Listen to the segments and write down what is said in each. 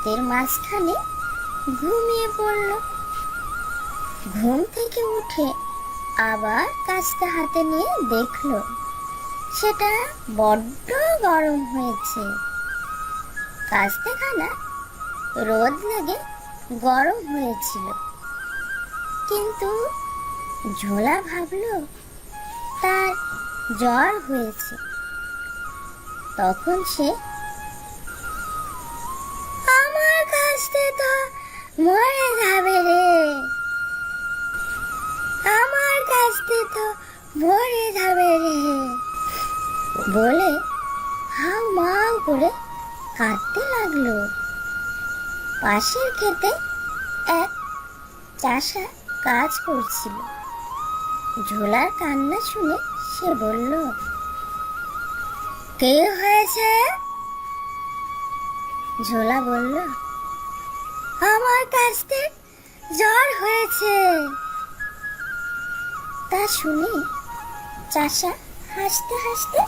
ক্ষেতের মাঝখানে ঘুমিয়ে পড়ল। ঘুম থেকে উঠে আবার কাস্তে হাতে নিয়ে দেখল, সেটা বড্ড গরম হয়েছে। কাস্তেখানা রোদ লেগে গরম হয়েছিল। কিন্তু ঝোলা ভাবলো, তার জ্বর হয়েছে। তখন সে কাছে তো মরে যাবে রে। আমার কাছে তো মরে যাবে রে। বলে করে কাঁদতে লাগল। পাশের খেতে এক চাষা কাজ করছিল। ঝোলার কান্না শুনে সে বলল, কে হয়েছে? ঝোলা বলল আমার কাছে জ্বর হয়েছে। তা শুনে চাষা হাসতে হাসতে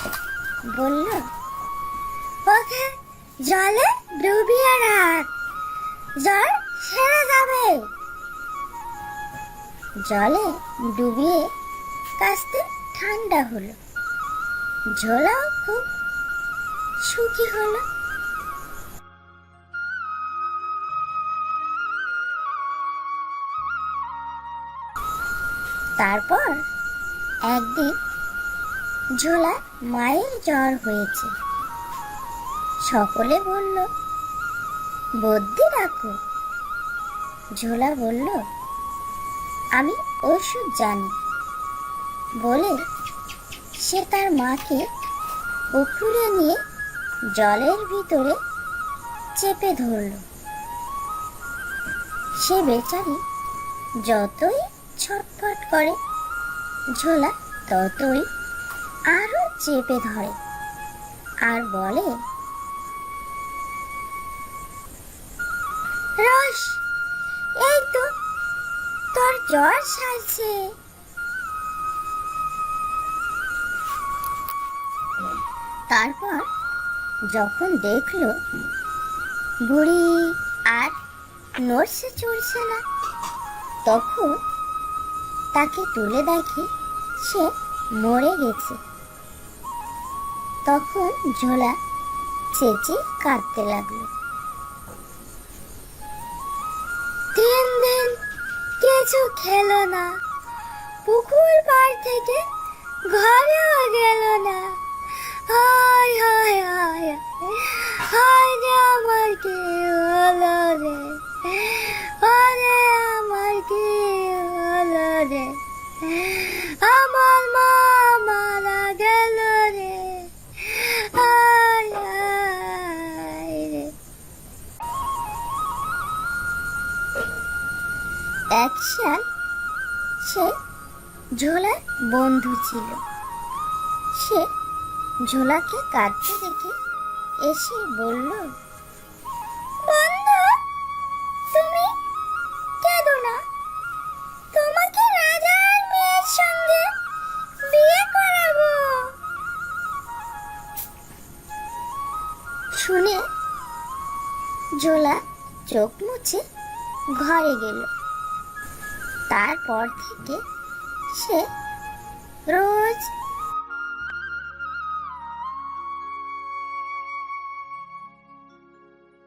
বলল, ওকে জলে ডুবিয়ে রাখ, জ্বর সেরে যাবে। জলে ডুবিয়ে কাস্তে ঠান্ডা হলো, ঝোলাও খুব সুখী হলো। তারপর একদিন ঝোলা মায়ের জ্বর হয়েছে। সকলে বলল বদ্যি রাখো ঝোলা বলল, আমি ওষুধ জানি। বলে সে তার মাকে পুকুরে নিয়ে জলের ভিতরে চেপে ধরল। সে বেচারি যতই ছটফট করে। ঝোলা ততই আরও চেপে ধরে আর বলে, রস, এই তো তোর জ্বর সারছে। তারপর যখন দেখল বুড়ি আর নড়ছে চড়ছে না, তখন তাকে তুলে দেখে সে মরে গেছে। তখন ঝোলা চেঁচে কাঁদতে লাগল। তিন দিন কিছু খেলো না। পুকুর পাড় থেকে ঘরেও গেল না। হায় হায় এক শিয়াল সে ঝোলার বন্ধু ছিল। সে ঝোলাকে কাঁদতে দেখে এসে বলল, বন্ধু, তুমি কেঁদো না। তোমাকে রাজার মেয়ের সঙ্গে বিয়ে করাবো। শুনে ঝোলা চোখ মুছে ঘরে গেল। তারপর থেকে সে রোজ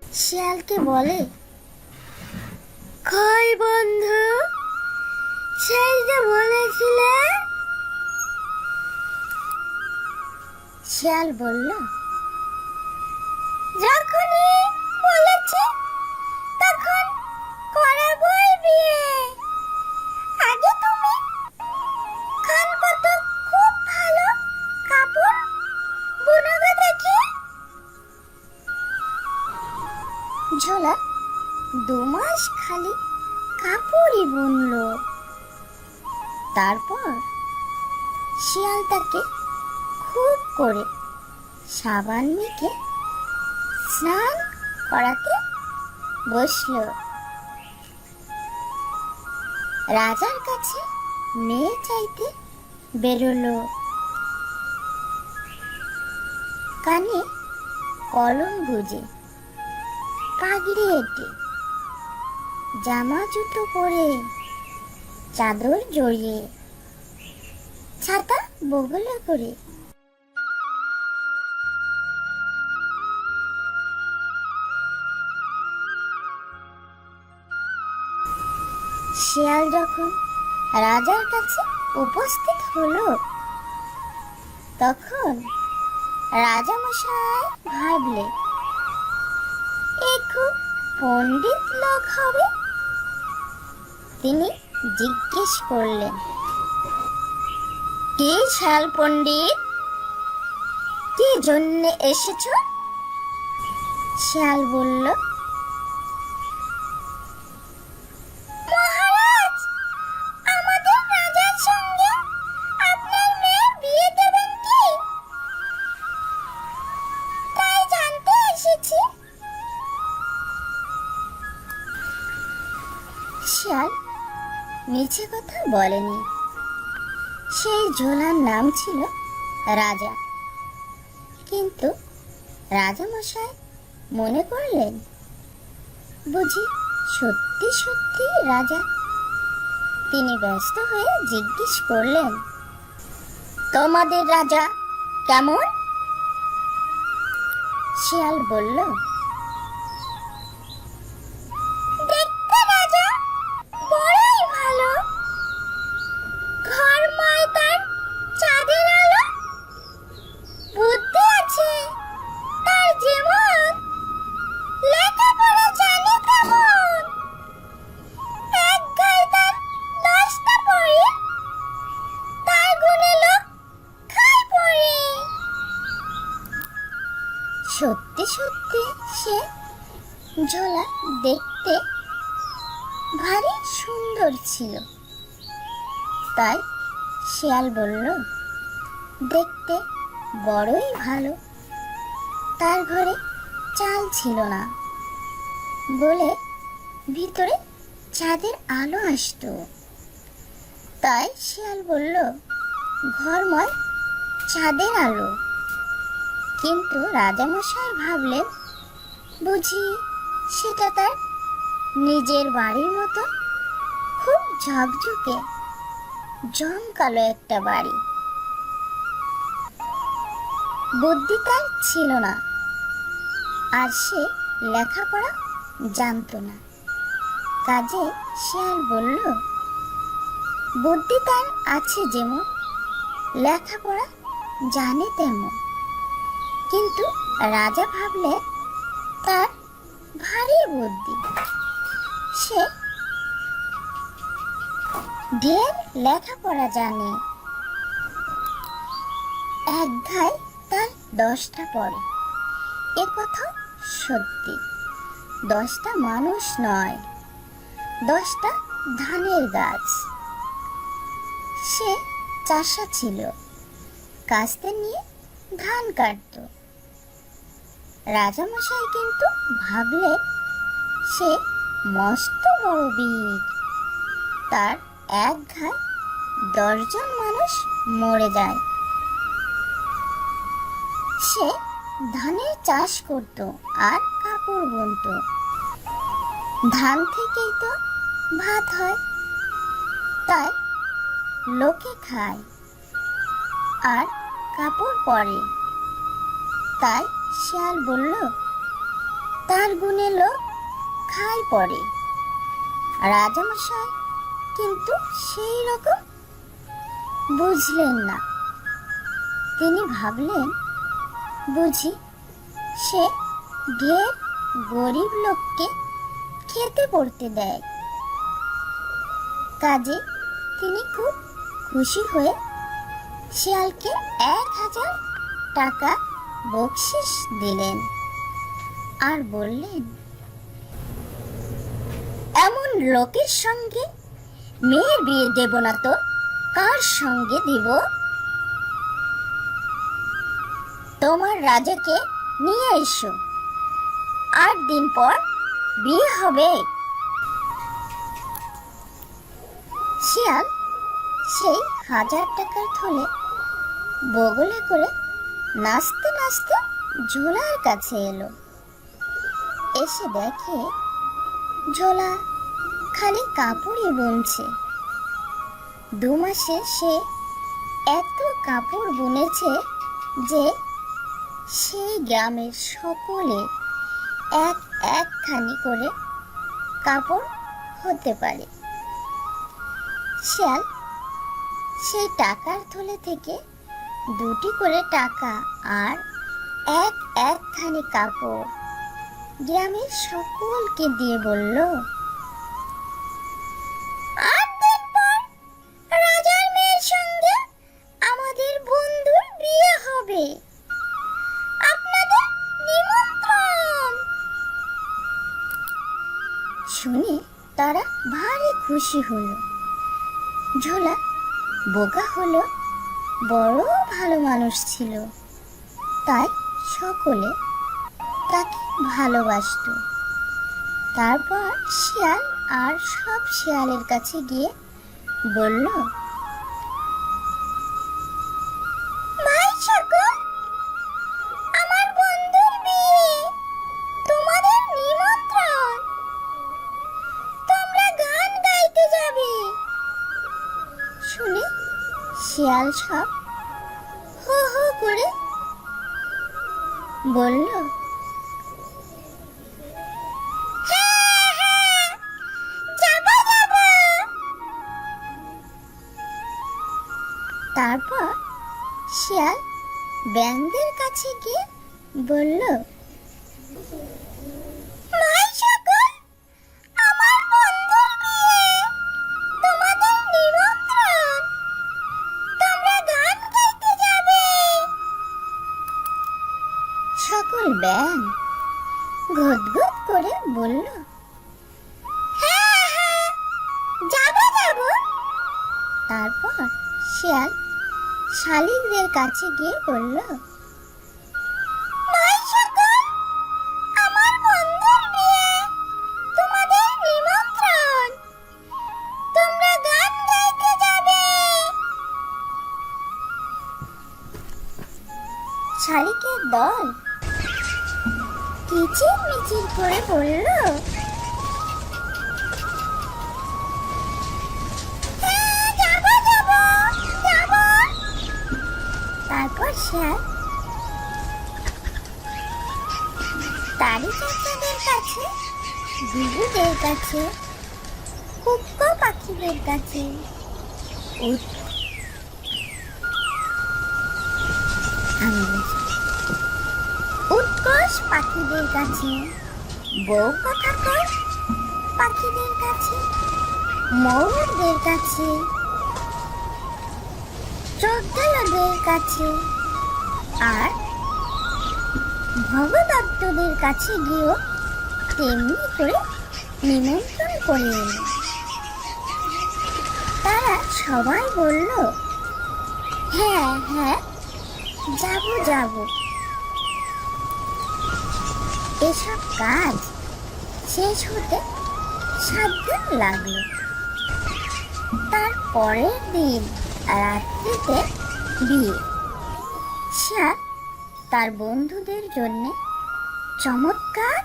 শিয়ালকে বলে কই বন্ধু সেই যে বলেছিলে? শিয়াল বলল যখনই ঝোলা দু মাস খালি কাপড়ই বুনলো। তারপর শিয়াল তাকে খুব করে সাবান মেখে স্নান করাতে বসল। রাজার কাছে মেয়ে চাইতে বেরোলো। কানে কলম গুজে পাগড়ি এঁটে জামা জুতো পরে চাদর জড়িয়ে ছাতা বগলে করে। শিয়াল যখন রাজার কাছে উপস্থিত হলো, তখন রাজামশাই ভাবলে এ খুব পণ্ডিত লোক হবে। তিনি জিজ্ঞেস করলেন, কে শাল পণ্ডিত? কি জন্য এসেছ? শিয়াল বলল বলেনি। সেই ঝোলার নাম ছিল রাজা। কিন্তু রাজামশাই মনে করলেন, বুঝি সত্যি সত্যি রাজা। তিনি ব্যস্ত হয়ে জিজ্ঞেস করলেন, তোমাদের রাজা কেমন? শিয়াল বলল ঘরময় চাঁদের আলো। কিন্তু রাজামশাই ভাবলেন, বুঝি সেটা তার নিজের বাড়ির মতো? খুব ঝকঝকে, জমকালো একটা বাড়ি। বুদ্ধি তার ছিল না, আর সে লেখাপড়া জানতো না। কাজে শিয়াল বলল, বুদ্ধি তার আছে যেমন লেখাপড়া জানে তেমন। কিন্তু রাজা ভাবলে তার ভারী বুদ্ধি। সে ঢের লেখাপড়া জানে। এক ঘায় তার দশটা পড়ে। এ কথা সত্যি। দশটা মানুষ নয়, দশটা ধানের গাছ। সে চাষা ছিল। কাস্তে নিয়ে ধান কাটতো। রাজামশাই কিন্তু ভাবলে, সে মস্ত বড় বীর। তার এক ঘায়ে দশজন মানুষ মরে যায়। সে ধানের চাষ করত আর কাপড় বুনত। ধান থেকেই তো ভাত হয়। তাই লোকে খায় আর কাপড় পরে। তাই শিয়াল বলল, তার গুণে লোক খায় পরে। রাজামশাই কিন্তু সেই রকম বুঝলেন না। তিনি ভাবলেন, বুঝি সে ঢের গরিব লোককে খেতে পড়তে দেয়। কাজে তিনি খুব খুশি হয়ে শিয়ালকে এক হাজার টাকা বকশিস দিলেন আর বললেন, এমন লোকের সঙ্গে মেয়ের বিয়ে দেব না তো, কার সঙ্গে দিব? তোমার রাজাকে নিয়ে এসো, আট দিন পর বিয়ে হবে। শিয়াল সেই হাজার টাকার থলে বগলে করে নাচতে নাচতে ঝোলার কাছে এলো। এসে দেখে ঝোলা খালি কাপড়ই বুনছে। দু মাসে সে এত কাপড় বুনেছে যে সেই গ্রামের সকলে এক একখানি করে কাপড় হতে পারে। শিয়াল সেই টাকার থলে থেকে দুটি করে টাকা আর এক একখানি কাপড় গ্রামের সকলকে দিয়ে বলল আমাদের বন্ধুর বিয়ে হবে। শুনে তারা ভারী খুশি হলো। ঝোলা বোকা হলো বড় ভালো মানুষ ছিল। তাই সকলে তাকে ভালোবাসত। তারপর শিয়াল আর সব শিয়ালের কাছে গিয়ে বলল কাছে গিয়ে বলল তারি কাছে দিদিদের কাছে, কুক্কো পাখিদের কাছে। উৎকর্ষ পাখিদের কাছে, বউ কথাকর পাখিদের কাছে, ময়ূরদের কাছে শ্রদ্ধালুদের কাছে, আর ভগদত্তদের কাছে গিয়েও তেমনি করে নিমন্ত্রণ করে এলো। তারা সবাই বলল হ্যাঁ হ্যাঁ যাব, যাব। এসব কাজ শেষ হতে সাত দিন লাগল। তার পরের দিন রাত্রিতে বিয়ে। শিয়াল তার বন্ধুদের জন্যে চমৎকার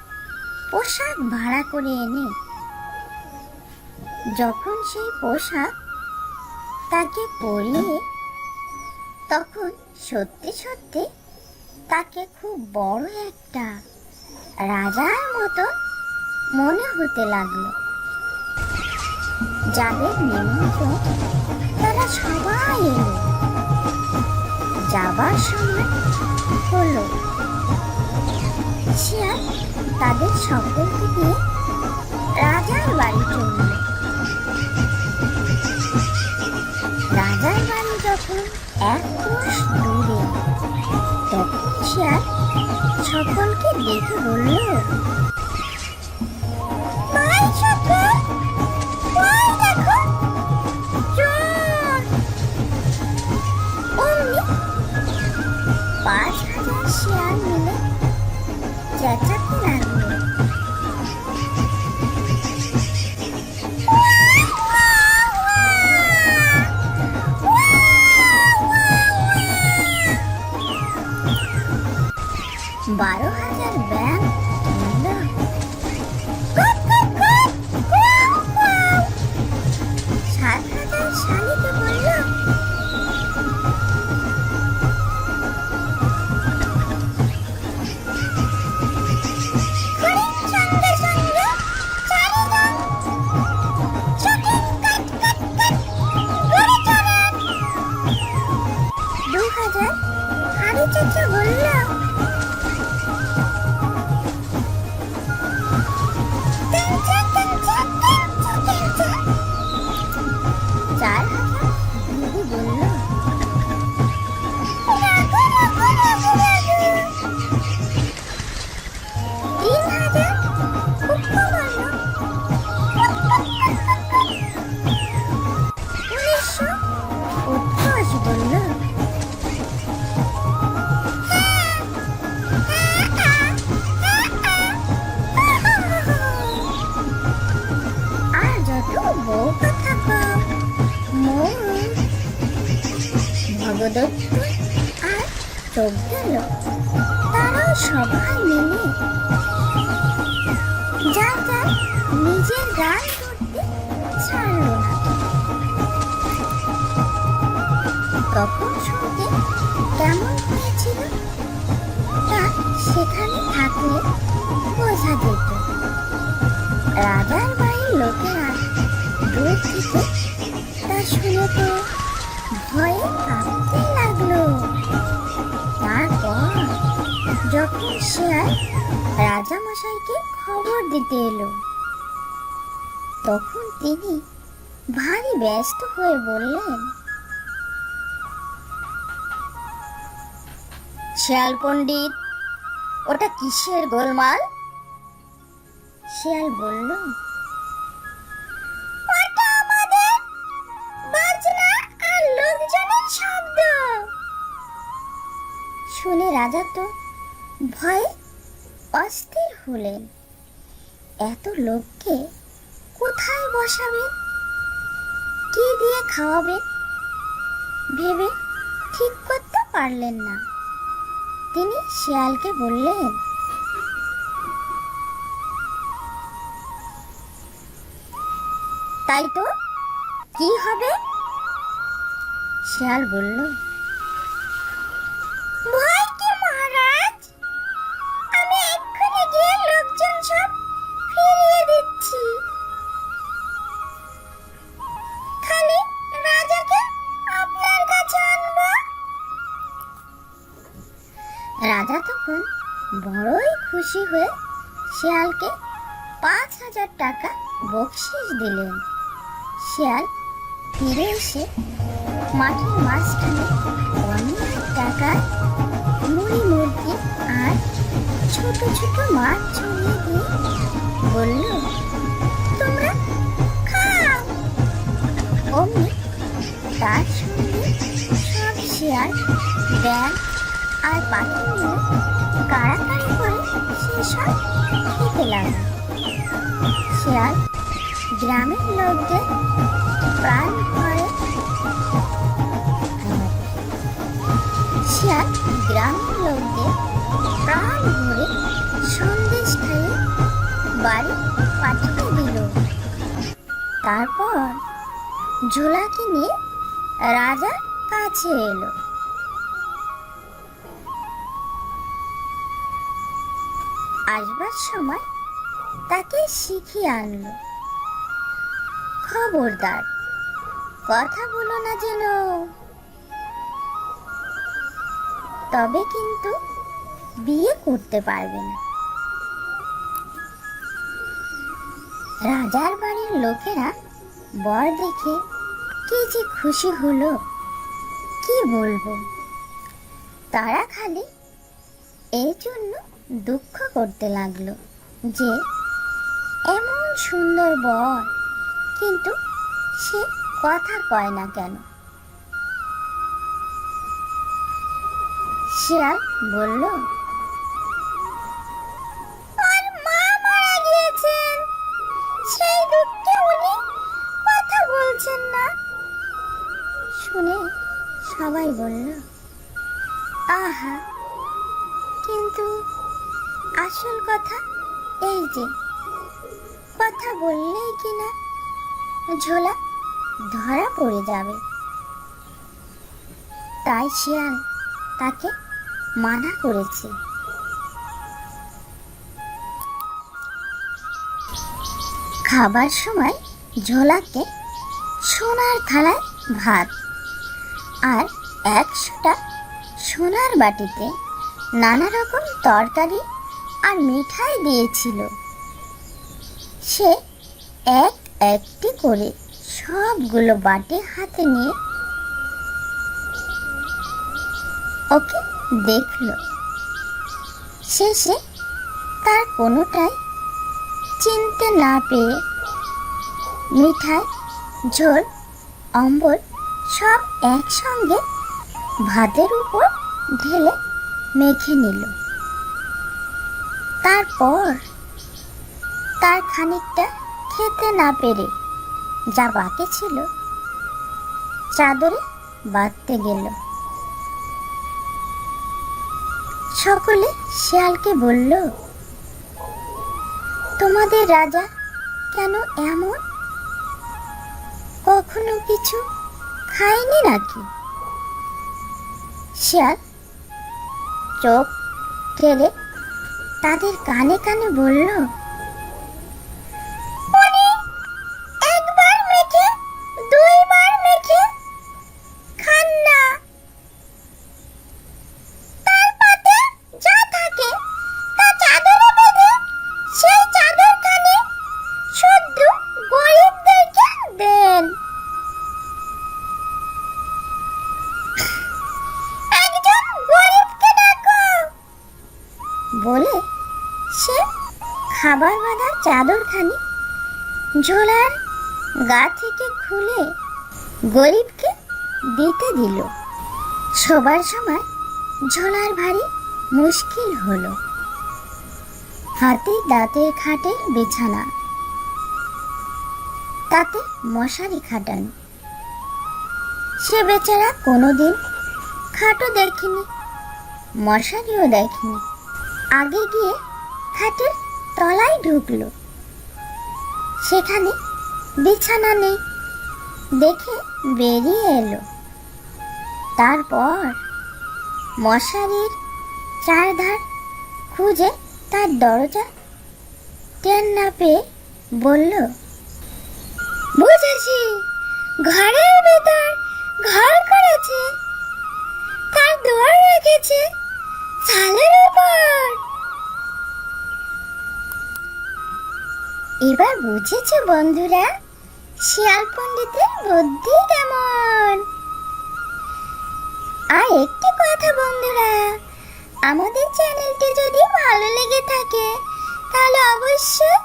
পোশাক ভাড়া করে এনে। যখন সেই পোশাক তাকে পরিয়ে তখন সত্যি সত্যি তাকে খুব বড় একটা রাজার মতো মনে হতে লাগল। যাদের নিমন্ত্রণ তারা সবাই এলো। যাবার সময় হলো। শিয়াল তাদের সকলকে নিয়ে রাজার বাড়ি চলল। রাজার বাড়ি যখন এক ক্রোশ দূরে, তখন শিয়াল সকলকে দেখে বলল যা যা নিজের গান করতে ছাড়ল না। তখন শুনতে কেমন হয়েছিল তা সেখানে থাকলে বোঝা যেত। রাজার বাড়ির লোকেরা দূর থেকে তা শুনে তো ভয়ে কাঁপতে লাগল। তারপর যখন শেয়াল রাজামশাইকে খবর দিতে এলো। তখন তিনি ভারী ব্যস্ত হয়ে বললেন, শেয়াল পণ্ডিত, ওটা কিসের গোলমাল? শিয়াল বলল শুনে রাজা তো ভয়ে অস্থির হলেন। এত লোককে কোথায় বসাবেন? কি দিয়ে খাওয়াবেন? ভেবে ঠিক করতে পারলেন না। তিনি শিয়ালকে বললেন, তাই তো, কি হবে? শিয়াল বলল বকশিস দিলেন শিয়াল ফিরে এসে মাঠের মাঝখানে অনেক টাকা মুড়ি মুরগি আর ছোট ছোট মাছ ছড়িয়ে দিয়ে বলল, তোমরা খাও। অমনি তার সঙ্গে সব শিয়াল ব্যাগ আর পাখি নিয়ে কাড়াকাড়ি করে সেসব খেতে লাগল। শিয়াল গ্রামের লোকদের প্রাণ ভরে। শিয়াল গ্রামের লোকদের প্রাণ ভরে সন্দেশ খাইয়ে বাড়ি পাঠিয়ে দিল। তারপর ঝোলাকে নিয়ে রাজার কাছে এলো। আসবার সময় তাকে শিখিয়ে আনলো। খবরদার, কথা বলো না যেন। তবে কিন্তু বিয়ে করতে পারবে না। রাজার বাড়ির লোকেরা বর দেখে কি যে খুশি হলো, কি বলব? তারা খালি এই জন্য দুঃখ করতে লাগল যে এমন সুন্দর বর, কিন্তু সে কথা কয় না কেন? শিয়াল বলল শুনে সবাই বলল, আহা, কিন্তু আসল কথা এই যে কথা বললেই কিনা? ঝোলা, ধরা পড়ে যাবে। তাই শিয়াল তাকে মানা করেছে। খাবার সময় ঝোলাকে সোনার থালায় ভাত আর একশোটা সোনার বাটিতে নানা রকম তরকারি আর মিঠাই দিয়েছিল। সে এক একটি করে সবগুলো বাটি হাতে নিয়ে। ওকে, দেখল। শেষে তার কোনোটাই চিনতে না পেয়ে মিঠাই, ঝোল, অম্বল সব একসঙ্গে ভাতের উপর ঢেলে মেখে নিল। তারপর তার খানিকটা খেতে না পেরে যা বাকি ছিল চাদরে বাঁধতে গেল। সকলে শিয়ালকে বলল, তোমাদের রাজা কেন এমন? কখনো কিছু খায়নি নাকি? শিয়াল চোখ ঠেলে তাদের কানে কানে বলল গরিবকে দিতে দিল। সবার সময় ঝোলার ভারী মুশকিল হলো। হাতে দাঁতে খাটে বিছানা, তাতে মশারি খাটানো। সে বেচারা কোনোদিন খাটও দেখেনি, মশারিও দেখেনি। আগে গিয়ে খাটের তলায় ঢুকলো। সেখানে বিছানা নেই দেখে বেরিয়ে এলো। তারপর মশারির চারধার খুঁজে তার দরজা টেন না পেয়ে বলল, বুঝেছি, ঘরের ভেতর ঘর করেছে। তার দোয়ার রেখেছে চালের উপর। এবার বুঝেছ বন্ধুরা শিয়াল পণ্ডিতের বুদ্ধি কেমন? আর একটি কথা বন্ধুরা, আমাদের চ্যানেলটি যদি ভালো লেগে থাকে, তাহলে অবশ্যই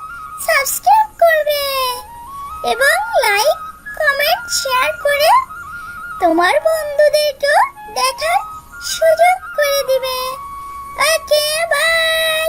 সাবস্ক্রাইব করবে এবং লাইক, কমেন্ট, শেয়ার করে তোমার বন্ধুদেরকেও দেখার সুযোগ করে দিবে। Okay, bye!